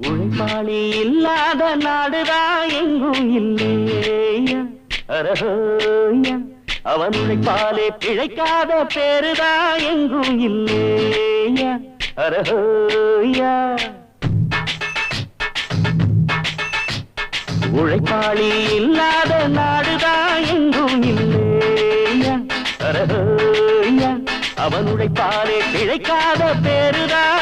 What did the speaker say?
உழைப்பாளி இல்லாத நாடுதான் எங்கும் இல்லையா. அரஹோயா. அவன் உழைப்பாலே பிழைக்காத பேருதான் எங்கும் இல்லையா. அரஹோயா. உழைப்பாளி இல்லாத நாடுதான் எங்கும் இல்லையா. அரஹோயா. அவன் உழைப்பாலே பிழைக்காத பேருதான்